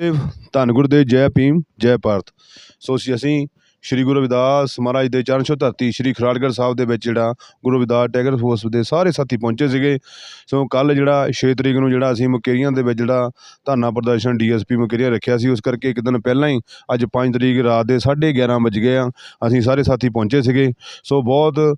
ਦੇਵ ਧੰਨ ਗੁਰਦੇਵ, ਜੈ ਭੀਮ, ਜੈ ਭਾਰਤ। ਸੋ ਅਸੀਂ ਸ਼੍ਰੀ ਗੁਰੂ ਰਵਿਦਾਸ ਮਹਾਰਾਜ ਦੇ ਚਰਨ ਛੋਹ ਧਰਤੀ ਸ਼੍ਰੀ ਖਰਾੜਗੜ੍ਹ ਸਾਹਿਬ ਦੇ ਵਿੱਚ ਜਿਹੜਾ ਗੁਰੂ ਰਵਿਦਾਸ ਟੈਗਰ ਫੋਰਸ ਦੇ ਸਾਰੇ ਸਾਥੀ ਪਹੁੰਚੇ ਸੀਗੇ। ਸੋ ਕੱਲ ਜਿਹੜਾ 6 ਤਰੀਕ ਨੂੰ ਜਿਹੜਾ ਅਸੀਂ ਮੁਕੇਰੀਆਂ ਦੇ ਵਿੱਚ ਜਿਹੜਾ ਧਰਨਾ ਪ੍ਰਦਰਸ਼ਨ ਡੀਐਸਪੀ ਮੁਕੇਰੀਆਂ ਰੱਖਿਆ ਸੀ, ਉਸ ਕਰਕੇ ਇੱਕ ਦਿਨ ਪਹਿਲਾਂ ਹੀ ਅੱਜ 5 ਤਰੀਕ ਰਾਤ ਦੇ 11:30 ਵਜ ਗਏ ਆ। ਅਸੀਂ ਸਾਰੇ ਸਾਥੀ ਪਹੁੰਚੇ ਸੀਗੇ। ਸੋ ਬਹੁਤ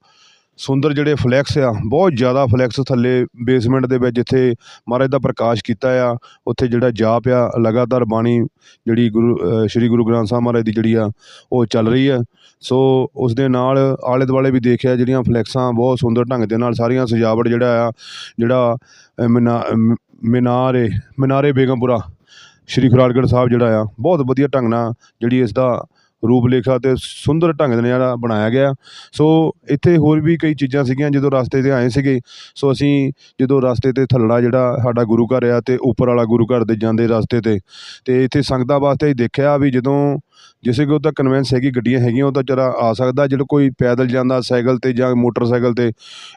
ਸੁੰਦਰ ਜਿਹੜੇ ਫਲੈਕਸ ਆ ਬਹੁਤ ਜ਼ਿਆਦਾ ਫਲੈਕਸ ਥੱਲੇ ਬੇਸਮੈਂਟ ਦੇ ਵਿੱਚ ਜਿੱਥੇ ਮਹਾਰਾਜ ਦਾ ਪ੍ਰਕਾਸ਼ ਕੀਤਾ ਆ ਉੱਥੇ ਜਿਹੜਾ ਜਾਪ ਆ ਲਗਾਤਾਰ ਬਾਣੀ ਜਿਹੜੀ ਗੁਰੂ ਸ਼੍ਰੀ ਗੁਰੂ ਗ੍ਰੰਥ ਸਾਹਿਬ ਮਹਾਰਾਜ ਦੀ ਜਿਹੜੀ ਆ ਉਹ ਚੱਲ ਰਹੀ ਆ। ਸੋ ਉਸ ਦੇ ਨਾਲ ਆਲੇ ਦੁਆਲੇ ਵੀ ਦੇਖਿਆ ਜਿਹੜੀਆਂ ਫਲੈਕਸਾਂ ਬਹੁਤ ਸੁੰਦਰ ਢੰਗ ਦੇ ਨਾਲ ਸਾਰੀਆਂ ਸਜਾਵਟ ਜਿਹੜਾ ਆ ਜਿਹੜਾ ਅ, ਮ- ਮਿਨਾਰੇ ਮਿਨਾਰੇ ਬੇਗਮਪੁਰਾ ਸ਼੍ਰੀ ਖੁਰਾੜਗੜ੍ਹ ਸਾਹਿਬ ਜਿਹੜਾ ਆ ਬਹੁਤ ਵਧੀਆ ਢੰਗ ਨਾਲ ਜਿਹੜੀ ਇਸ ਦਾ ਰੂਪ ਲੇਖਾ ਤੇ ਸੁੰਦਰ ਢੰਗ ਦੇ ਨਾਲ ਜਿਹੜਾ ਬਣਾਇਆ ਗਿਆ। ਸੋ ਇੱਥੇ ਹੋਰ ਵੀ ਕਈ ਚੀਜ਼ਾਂ ਸੀਗੀਆਂ ਜਦੋਂ ਰਸਤੇ ਤੇ ਆਏ ਸੀਗੇ, ਸੋ ਅਸੀਂ ਜਦੋਂ ਰਸਤੇ ਤੇ ਥੱਲੜਾ ਜਿਹੜਾ ਸਾਡਾ ਗੁਰੂ ਘਰ ਆ ਤੇ ਉੱਪਰ ਵਾਲਾ ਗੁਰੂ ਘਰ ਦੇ ਜਾਂਦੇ ਰਸਤੇ ਤੇ ਤੇ ਇੱਥੇ ਸੰਗਤਾਂ ਵਾਸਤੇ ਦੇਖਿਆ ਵੀ ਜਦੋਂ ਜਿਸੇ ਕੋ ਤਾਂ ਕਨਵੈਂਸ ਹੈਗੀ, ਗੱਡੀਆਂ ਹੈਗੀਆਂ, ਉਹ ਤਾਂ ਜਰਾ ਆ ਸਕਦਾ ਜਿਹੜਾ ਕੋਈ ਪੈਦਲ ਜਾਂਦਾ ਸਾਈਕਲ ਤੇ ਜਾਂ ਮੋਟਰਸਾਈਕਲ ਤੇ,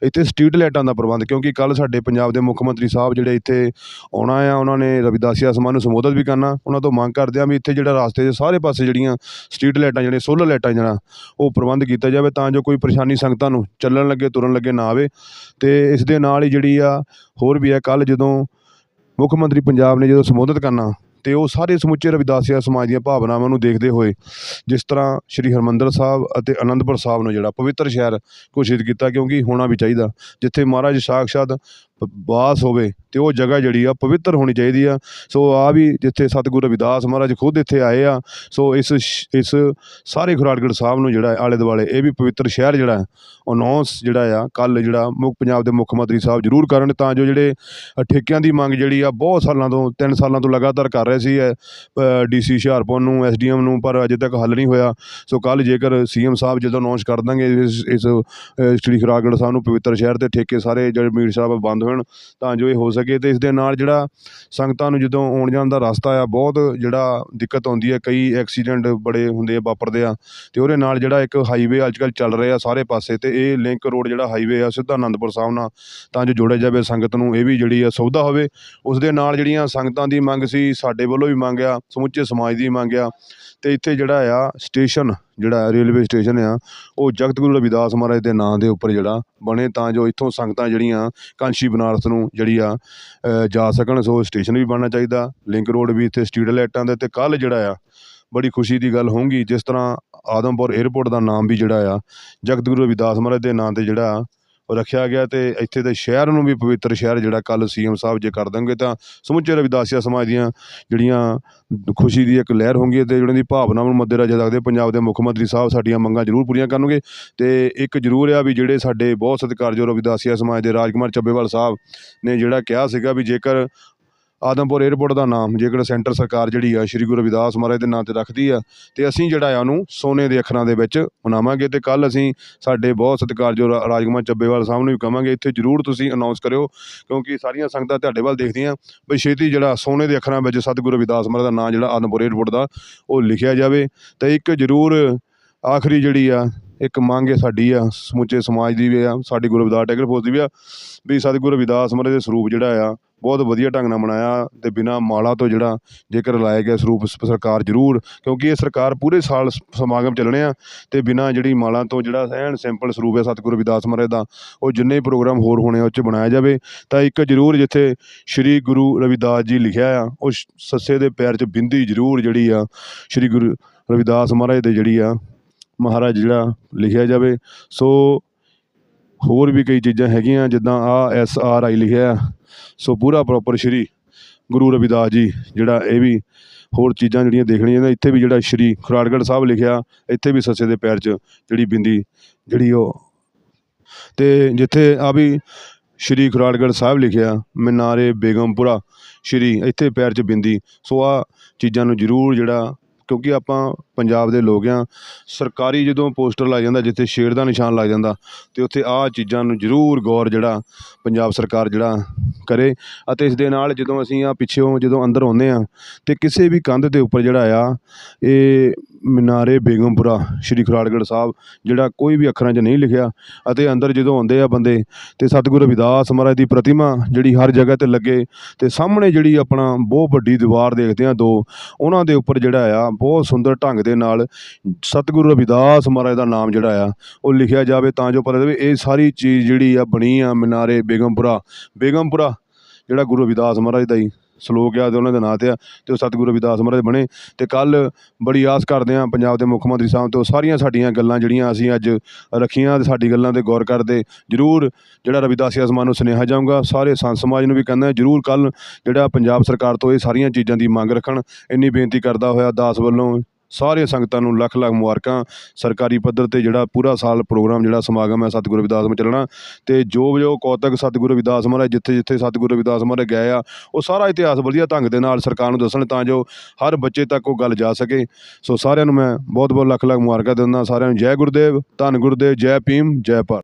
ਇੱਥੇ ਸਟਰੀਟ ਲਾਈਟਾਂ ਦਾ ਪ੍ਰਬੰਧ, ਕਿਉਂਕਿ ਕੱਲ ਸਾਡੇ ਪੰਜਾਬ ਦੇ ਮੁੱਖ ਮੰਤਰੀ ਸਾਹਿਬ ਜਿਹੜੇ ਇੱਥੇ ਆਉਣਾ ਆ, ਉਹਨਾਂ ਨੇ ਰਵਿਦਾਸੀਆ ਸਮਾਨ ਨੂੰ ਸੰਬੋਧਨ ਵੀ ਕਰਨਾ, ਉਹਨਾਂ ਤੋਂ ਮੰਗ ਕਰਦੇ ਆ ਵੀ ਇੱਥੇ ਜਿਹੜਾ ਰਸਤੇ ਦੇ ਸਾਰੇ ਪਾਸੇ ਜਿਹੜੀਆਂ ਸਟਰੀਟ ਲਾਈਟਾਂ ਜਿਹੜੀਆਂ, ਸੋਲਰ ਲਾਈਟਾਂ ਜਿਹੜਾ ਉਹ ਪ੍ਰਬੰਧ ਕੀਤਾ ਜਾਵੇ ਤਾਂ ਜੋ ਕੋਈ ਪਰੇਸ਼ਾਨੀ ਸੰਗਤਾਂ ਨੂੰ ਚੱਲਣ ਲੱਗੇ, ਤੁਰਨ ਲੱਗੇ ਨਾ ਆਵੇ। ਤੇ ਇਸ ਦੇ ਨਾਲ ਹੀ ਜਿਹੜੀ ਆ, ਹੋਰ ਵੀ ਹੈ ਕੱਲ ਜਦੋਂ ਮੁੱਖ ਮੰਤਰੀ ਪੰਜਾਬ ਨੇ ਜਦੋਂ ਸੰਬੋਧਿਤ ਕਰਨਾ, ਤੇ ਉਹ ਸਾਰੇ ਸਮੁੱਚੇ ਰਵਿਦਾਸੀਆ ਸਮਾਜ ਦੀਆਂ ਭਾਵਨਾਵਾਂ ਨੂੰ ਦੇਖਦੇ ਹੋਏ, ਜਿਸ ਤਰ੍ਹਾਂ ਸ਼੍ਰੀ ਹਰਮੰਦਰ ਸਾਹਿਬ ਅਤੇ ਅਨੰਦਪੁਰ ਸਾਹਿਬ ਨੂੰ ਜਿਹੜਾ ਪਵਿੱਤਰ ਸ਼ਹਿਰ ਘੋਸ਼ਿਤ ਕੀਤਾ, ਕਿਉਂਕਿ ਹੋਣਾ ਵੀ ਚਾਹੀਦਾ। ਜਿੱਥੇ ਮਹਾਰਾਜ ਸਾਕਸ਼ਾਤ ਵਾਸ ਹੋਵੇ ਤੇ ਉਹ ਜਗ੍ਹਾ ਜਿਹੜੀ ਆ ਪਵਿੱਤਰ ਹੋਣੀ ਚਾਹੀਦੀ ਆ। ਸੋ ਆ ਵੀ ਜਿੱਥੇ ਸਤਿਗੁਰੂ ਰਵਿਦਾਸ ਮਹਾਰਾਜ ਖੁਦ ਇੱਥੇ ਆਏ ਆ, ਸੋ ਇਸ ਸ਼- ਇਸ ਸਾਰੇ ਖੁਰਾੜਗੜ੍ਹ ਸਾਹਿਬ ਨੂੰ ਜਿਹੜਾ ਆਲੇ ਦੁਆਲੇ ਇਹ ਵੀ ਪਵਿੱਤਰ ਸ਼ਹਿਰ ਜਿਹੜਾ ਹੈ ਅਨਾਉਂਸ ਜਿਹੜਾ ਆ ਕੱਲ ਜਿਹੜਾ ਮੁੱਖ, ਪੰਜਾਬ ਦੇ ਮੁੱਖ ਮੰਤਰੀ ਸਾਹਿਬ ਜ਼ਰੂਰ ਕਰਨ, ਤਾਂ ਜੋ ਜਿਹੜੇ ਠੇਕਿਆਂ ਦੀ ਮੰਗ ਜਿਹੜੀ ਆ ਬਹੁਤ ਸਾਲਾਂ ਤੋਂ 3 ਸਾਲਾਂ ਤੋਂ ਲਗਾਤਾਰ ਕਰ ਰਹੇ ਸੀ ਡੀਸੀ ਹੁਸ਼ਿਆਰਪੁਰ ਨੂੰ ਐਸਡੀਐਮ ਨੂੰ, ਪਰ ਅਜੇ ਤੱਕ ਹੱਲ ਨਹੀਂ ਹੋਇਆ। ਸੋ ਕੱਲ ਜੇਕਰ ਸੀਐਮ ਸਾਹਿਬ ਜਦੋਂ ਅਨਾਉਂਸ ਕਰ ਦਾਂਗੇ ਇਸ ਇਸ ਸ਼੍ਰੀ ਖੁਰਾੜਗੜ੍ਹ ਸਾਹਿਬ ਨੂੰ ਪਵਿੱਤਰ ਸ਼ਹਿਰ ਤੇ ਠੇਕੇ ਸਾਰੇ ਜਿਹੜੇ ਮੀਰ ਸਾਹਿਬ ਬੰਦ ਹੋਣ ਤਾਂ ਜੋ ਇਹ ਹੋ ਸਕੇ ਤੇ ਇਸ ਦੇ ਨਾਲ ਜਿਹੜਾ ਸੰਗਤਾਂ ਨੂੰ ਜਦੋਂ ਆਉਣ ਜਾਣ ਦਾ ਰਸਤਾ ਆ, ਬਹੁਤ ਜਿਹੜਾ ਦਿੱਕਤ ਆਉਂਦੀ ਹੈ, ਕਈ ਐਕਸੀਡੈਂਟ ਬੜੇ ਹੁੰਦੇ ਆ, ਵਾਪਰਦੇ ਆ ਤੇ ਉਹਦੇ ਨਾਲ ਜਿਹੜਾ ਇੱਕ ਹਾਈਵੇ ਅੱਜ ਕੱਲ੍ਹ ਚੱਲ ਰਿਹਾ ਸਾਰੇ ਪਾਸੇ ਤੇ ਇਹ ਲਿੰਕ ਰੋਡ ਜਿਹੜਾ ਹਾਈਵੇ ਆ ਸਿੱਧਾ ਆਨੰਦਪੁਰ ਸਾਹਿਬ ਨਾਲ ਤਾਂ ਜੋ ਜੋੜਿਆ ਜਾਵੇ, ਸੰਗਤ ਨੂੰ ਇਹ ਵੀ ਜਿਹੜੀ ਆ ਸੁਵਿਧਾ ਹੋਵੇ। ਉਸ ਦੇ ਨਾਲ ਜਿਹੜੀਆਂ ਸੰਗਤਾਂ ਦੀ ਮੰਗ ਸੀ, ਸਾਡੇ ਵੱਲੋਂ ਵੀ ਮੰਗ ਆ, ਸਮੁੱਚੇ ਸਮਾਜ ਦੀ ਮੰਗ ਆ ਤੇ ਇੱਥੇ ਜਿਹੜਾ ਆ ਸਟੇਸ਼ਨ ਜਿਹੜਾ ਰੇਲਵੇ ਸਟੇਸ਼ਨ ਆ, ਉਹ ਜਗਤ ਗੁਰੂ ਰਵਿਦਾਸ ਮਹਾਰਾਜ ਦੇ ਨਾਂ ਦੇ ਉੱਪਰ ਜਿਹੜਾ ਬਣੇ ਤਾਂ ਜੋ ਇੱਥੋਂ ਸੰਗਤਾਂ ਜਿਹੜੀਆਂ ਕਾਂਸ਼ੀ ਬਨਾਰਸ ਨੂੰ ਜਿਹੜੀ ਆ ਜਾ ਸਕਣ। ਸੋ ਸਟੇਸ਼ਨ ਵੀ ਬਣਨਾ ਚਾਹੀਦਾ। ਲਿੰਕ ਰੋਡ ਵੀ ਇੱਥੇ ਸਟਰੀਟ ਲਾਈਟਾਂ ਦੇ ਤੇ ਕੱਲ ਜਿਹੜਾ ਆ, ਬੜੀ ਖੁਸ਼ੀ ਦੀ ਗੱਲ ਹੋਊਗੀ। ਜਿਸ ਤਰ੍ਹਾਂ ਆਦਮਪੁਰ 에ਅਰਪੋਰਟ ਦਾ ਨਾਮ ਵੀ ਜਿਹੜਾ ਆ ਜਗਤ ਗੁਰੂ ਰਵਿਦਾਸ ਮਹਾਰਾਜ ਦੇ ਨਾਂ ਤੇ ਜਿਹੜਾ ਰੱਖਿਆ ਗਿਆ ਤੇ ਇੱਥੇ ਦੇ ਸ਼ਹਿਰ ਨੂੰ ਵੀ ਪਵਿੱਤਰ ਸ਼ਹਿਰ ਜਿਹੜਾ ਕੱਲ ਸੀਐਮ ਸਾਹਿਬ ਜੇ ਕਰ ਦੇਣਗੇ ਤਾਂ ਸਮੁੱਚੇ ਰਵਿਦਾਸੀਆ ਸਮਾਜ ਦੀਆਂ ਜਿਹੜੀਆਂ ਖੁਸ਼ੀ ਦੀ ਇੱਕ ਲਹਿਰ ਹੋਊਗੀ ਤੇ ਜਿਹੜੀਆਂ ਦੀ ਭਾਵਨਾ ਨੂੰ ਮੱਦੇਨਜ਼ਰ ਰੱਖਦੇ ਪੰਜਾਬ ਦੇ ਮੁੱਖ ਮੰਤਰੀ ਸਾਹਿਬ ਸਾਡੀਆਂ ਮੰਗਾਂ ਜ਼ਰੂਰ ਪੂਰੀਆਂ ਕਰਨਗੇ। ਤੇ ਇੱਕ ਜ਼ਰੂਰ ਆ ਵੀ ਜਿਹੜੇ ਸਾਡੇ ਬਹੁਤ ਸਤਿਕਾਰਯੋਗ ਰਵਿਦਾਸੀਆ ਸਮਾਜ ਦੇ ਰਾਜਕੁਮਾਰ ਚੱਬੇਵਾਲ ਸਾਹਿਬ ਨੇ ਜਿਹੜਾ ਕਿਹਾ ਸੀਗਾ ਵੀ ਜੇਕਰ ਆਦਮਪੁਰ 에ਅਰਪੋਰਟ ਦਾ ਨਾਮ, ਜੇਕਰ ਸੈਂਟਰ ਸਰਕਾਰ ਜਿਹੜੀ ਆ, ਸ਼੍ਰੀ ਗੁਰੂ ਰਵਿਦਾਸ ਮਹਾਰਾਜ ਦੇ ਨਾਂ ਤੇ ਰੱਖਦੀ ਆ, ਤੇ ਅਸੀਂ ਜਿਹੜਾ ਆ ਉਹਨੂੰ ਸੋਨੇ ਦੇ ਅੱਖਰਾਂ ਦੇ ਵਿੱਚ ਮਨਾਵਾਂਗੇ ਤੇ ਕੱਲ ਅਸੀਂ ਸਾਡੇ ਬਹੁਤ ਸਤਿਕਾਰਯੋਗ ਰਾ- ਰਾਜਕੁਮਾਰ ਚੱਬੇਵਾਲ ਸਾਹਿਬ ਨੂੰ ਵੀ ਕਹਾਂਗੇ, ਇੱਥੇ ਜ਼ਰੂਰ ਤੁਸੀਂ ਅਨਾਉਂਸ ਕਰਿਓ, ਕਿਉਂਕਿ ਸਾਰੀਆਂ ਸੰਗਤਾਂ ਤੁਹਾਡੇ ਵੱਲ ਦੇਖਦੀਆਂ ਵੀ ਛੇਤੀ ਜਿਹੜਾ ਸੋਨੇ ਦੇ ਅੱਖਰਾਂ ਵਿੱਚ ਸਤਿਗੁਰੂ ਰਵਿਦਾਸ ਮਹਾਰਾਜ ਦਾ ਨਾਂ ਜਿਹੜਾ ਆਦਮਪੁਰ 에ਅਰਪੋਰਟ ਦਾ, ਉਹ ਲਿਖਿਆ ਜਾਵੇ, ਤੇ ਇੱਕ ਜ਼ਰੂਰ ਆਖਰੀ ਜਿਹੜੀ ਆ ਇੱਕ ਮੰਗ ਹੈ ਸਾਡੀ ਆ, ਸਮੁੱਚੇ ਸਮਾਜ ਦੀ ਵੀ ਆ, ਸਾਡੀ ਗੁਰੂ ਰਵਿਦਾਸ ਟੈਗਰ ਫੋਰਸ ਦੀ ਵੀ ਆ, ਵੀ ਸਤਿਗੁਰੂ ਰਵਿਦਾਸ ਮਹਾਰਾਜ ਦੇ ਸਰੂਪ ਜਿਹੜਾ ਆ, ਬਹੁਤ ਵਧੀਆ ਢੰਗ ਨਾਲ ਬਣਾਇਆ ਤੇ ਬਿਨਾ ਮਾਲਾ ਤੋਂ ਜਿਹੜਾ ਜੇਕਰ ਲਾਇਆ ਗਿਆ ਸਰੂਪ ਸਰਕਾਰ ਜ਼ਰੂਰ, ਕਿਉਂਕਿ ਇਹ ਸਰਕਾਰ ਪੂਰੇ ਸਾਲ ਸਮਾਗਮ ਚੱਲਣੇ ਆ ਤੇ ਬਿਨਾ ਜਿਹੜੀ ਮਾਲਾ ਤੋਂ ਜਿਹੜਾ ਐਨ ਸਿੰਪਲ ਸਰੂਪ ਹੈ ਸਤਿਗੁਰੂ ਰਵਿਦਾਸ ਮਹਾਰਾਜ ਦਾ, ਉਹ ਜਿੰਨੇ ਪ੍ਰੋਗਰਾਮ ਹੋਰ ਹੋਣੇ ਆ, ਉਹ 'ਚ ਬਣਾਇਆ ਜਾਵੇ, ਤਾਂ ਇੱਕ ਜ਼ਰੂਰ ਜਿੱਥੇ ਸ਼੍ਰੀ ਗੁਰੂ ਰਵਿਦਾਸ ਜੀ ਲਿਖਿਆ ਆ, ਉਹ ਸੱਸੇ ਦੇ ਪੈਰ 'ਚ ਬਿੰਦੀ ਜ਼ਰੂਰ ਜਿਹੜੀ ਆ, ਸ਼੍ਰੀ ਗੁਰੂ ਰਵਿਦਾਸ ਮਹਾਰਾਜ ਦੇ ਜਿਹੜੀ ਆ ਮਹਾਰਾਜ ਜਿਹੜਾ ਲਿਖਿਆ ਜਾਵੇ, ਸੋ ਹੋਰ ਵੀ ਕਈ ਚੀਜ਼ਾਂ ਹੈਗੀਆਂ, ਜਿੱਦਾਂ ਆ ਐਸ ਆਰ ਆਈ ਲਿਖਿਆ ਸੋ ਪੂਰਾ ਪ੍ਰੋਪਰ ਸ਼੍ਰੀ ਗੁਰੂ ਰਵਿਦਾਸ ਜੀ ਜਿਹੜਾ ਇਹ ਵੀ ਹੋਰ ਚੀਜ਼ਾਂ ਜਿਹੜੀਆਂ ਦੇਖਣੀਆਂ ਨੇ, ਇੱਥੇ ਵੀ ਜਿਹੜਾ ਸ਼੍ਰੀ ਖੁਰਾੜਗੜ੍ਹ ਸਾਹਿਬ ਲਿਖਿਆ, ਇੱਥੇ ਵੀ ਸੱਸੇ ਦੇ ਪੈਰ 'ਚ ਜਿਹੜੀ ਬਿੰਦੀ ਜਿਹੜੀ ਉਹ। ਤੇ ਜਿੱਥੇ ਆ ਵੀ ਸ਼੍ਰੀ ਖੁਰਾੜਗੜ੍ਹ ਸਾਹਿਬ ਲਿਖਿਆ, ਮਨਾਰੇ ਬੇਗਮਪੁਰਾ, ਸ਼੍ਰੀ ਇੱਥੇ ਪੈਰ 'ਚ ਬਿੰਦੀ। ਸੋ ਆ ਚੀਜ਼ਾਂ ਨੂੰ ਜ਼ਰੂਰ ਜਿਹੜਾ, ਕਿਉਂਕਿ ਆਪਾਂ ਪੰਜਾਬ ਦੇ ਲੋਕ ਆ, ਸਰਕਾਰੀ ਜਦੋਂ ਪੋਸਟਰ ਲੱਗ ਜਾਂਦਾ, ਜਿੱਥੇ ਸ਼ੇਰ ਦਾ ਨਿਸ਼ਾਨ ਲੱਗ ਜਾਂਦਾ, ਤੇ ਉੱਥੇ ਆਹ ਚੀਜ਼ਾਂ ਨੂੰ ਜ਼ਰੂਰ ਗੌਰ ਜਿਹੜਾ ਪੰਜਾਬ ਸਰਕਾਰ ਜਿਹੜਾ ਕਰੇ ਅਤੇ ਇਸ ਦੇ ਨਾਲ ਜਦੋਂ ਅਸੀਂ ਆ ਪਿੱਛੋਂ ਜਦੋਂ ਅੰਦਰ ਆਉਂਦੇ ਆ, ਤੇ ਕਿਸੇ ਵੀ ਕੰਧ ਦੇ ਉੱਪਰ ਜਿਹੜਾ ਆ, ਇਹ ਮਨਾਰੇ ਬੇਗਮਪੁਰਾ, ਸ਼੍ਰੀ ਖਰਾੜਗੜ੍ਹ ਸਾਹਿਬ ਜਿਹੜਾ ਕੋਈ ਵੀ ਅੱਖਰਾਂ 'ਚ ਨਹੀਂ ਲਿਖਿਆ ਅਤੇ ਅੰਦਰ ਜਦੋਂ ਆਉਂਦੇ ਆ ਬੰਦੇ, ਤੇ ਸਤਿਗੁਰੂ ਰਵਿਦਾਸ ਮਹਾਰਾਜ ਦੀ ਪ੍ਰਤਿਮਾ ਜਿਹੜੀ ਹਰ ਜਗ੍ਹਾ ਤੇ ਲੱਗੇ, ਤੇ ਸਾਹਮਣੇ ਜਿਹੜੀ ਆਪਣਾ ਬਹੁਤ ਵੱਡੀ ਦੀਵਾਰ ਦੇਖਦੇ ਆ ਦੋ, ਉਹਨਾਂ ਦੇ ਉੱਪਰ ਜਿਹੜਾ ਆ ਬਹੁਤ ਸੁੰਦਰ ਢੰਗ ਦੇ ਦੇ ਨਾਲ ਸਤਿਗੁਰੂ ਰਵਿਦਾਸ ਮਹਾਰਾਜ ਦਾ ਨਾਮ ਜਿਹੜਾ ਆ, ਉਹ ਲਿਖਿਆ ਜਾਵੇ ਤਾਂ ਜੋ ਪਤਾ ਲੱਗੇ ਇਹ ਸਾਰੀ ਚੀਜ਼ ਜਿਹੜੀ ਆ ਬਣੀ ਆ ਮਨਾਰੇ ਬੇਗਮਪੁਰਾ ਬੇਗਮਪੁਰਾ, ਜਿਹੜਾ ਗੁਰੂ ਰਵਿਦਾਸ ਮਹਾਰਾਜ ਦਾ ਹੀ ਸਲੋਕ ਆ ਤੇ ਉਹਨਾਂ ਦੇ ਨਾਂ ਤੇ ਆ ਤੇ ਉਹ ਸਤਿਗੁਰੂ ਰਵਿਦਾਸ ਮਹਾਰਾਜ ਬਣੇ। ਤੇ ਕੱਲ ਬੜੀ ਆਸ ਕਰਦੇ ਆ ਪੰਜਾਬ ਦੇ ਮੁੱਖ ਮੰਤਰੀ ਸਾਹਿਬ ਤੋਂ ਸਾਰੀਆਂ ਸਾਡੀਆਂ ਗੱਲਾਂ ਜਿਹੜੀਆਂ ਅਸੀਂ ਅੱਜ ਰੱਖੀਆਂ ਤੇ ਸਾਡੀ ਗੱਲਾਂ ਤੇ ਗੌਰ ਕਰਦੇ, ਜਰੂਰ ਜਿਹੜਾ ਰਵਿਦਾਸੀ ਆਸਮਾਨ ਨੂੰ ਸੁਨੇਹਾ ਜਾਊਗਾ। ਸਾਰੇ ਸੰਤ ਸਮਾਜ ਨੂੰ ਵੀ ਕਹਿੰਦਾ ਜਰੂਰ ਕੱਲ ਜਿਹੜਾ ਪੰਜਾਬ ਸਰਕਾਰ ਤੋਂ ਇਹ ਸਾਰੀਆਂ ਚੀਜ਼ਾਂ ਦੀ ਮੰਗ ਰੱਖਣ। ਇੰਨੀ ਬੇਨਤੀ ਕਰਦਾ ਹੋਇਆ ਦਾਸ ਵੱਲੋਂ ਸਾਰੀਆਂ ਸੰਗਤਾਂ ਨੂੰ ਲੱਖ ਲੱਖ ਮੁਬਾਰਕਾਂ। ਸਰਕਾਰੀ ਪੱਧਰ ਤੇ ਜਿਹੜਾ ਪੂਰਾ ਸਾਲ ਪ੍ਰੋਗਰਾਮ, ਜਿਹੜਾ ਸਮਾਗਮ ਹੈ ਸਤਿਗੁਰੂ ਰਵਿਦਾਸ ਵਿੱਚ ਚੱਲਣਾ। ਤੇ ਜੋ ਜੋ ਕੌਤਕ ਸਤਿਗੁਰੂ ਰਵਿਦਾਸ ਮਹਾਰਾਜ, ਜਿੱਥੇ ਜਿੱਥੇ ਸਤਿਗੁਰੂ ਰਵਿਦਾਸ ਮਹਾਰਾਜ ਗਏ ਆ, ਉਹ ਸਾਰਾ ਇਤਿਹਾਸ ਵਧੀਆ ਢੰਗ ਦੇ ਨਾਲ ਸਰਕਾਰ ਨੂੰ ਦੱਸਣ ਤਾਂ ਜੋ ਹਰ ਬੱਚੇ ਤੱਕ ਉਹ ਗੱਲ ਜਾ ਸਕੇ। ਸੋ ਸਾਰਿਆਂ ਨੂੰ ਮੈਂ ਬਹੁਤ ਬਹੁਤ ਲੱਖ ਲੱਖ ਮੁਬਾਰਕਾਂ ਦਿੰਦਾ। ਸਾਰਿਆਂ ਨੂੰ ਜੈ ਗੁਰਦੇਵ, ਧੰਨ ਗੁਰਦੇਵ, ਜੈ ਭੀਮ, ਜੈ ਭਾਰਤ।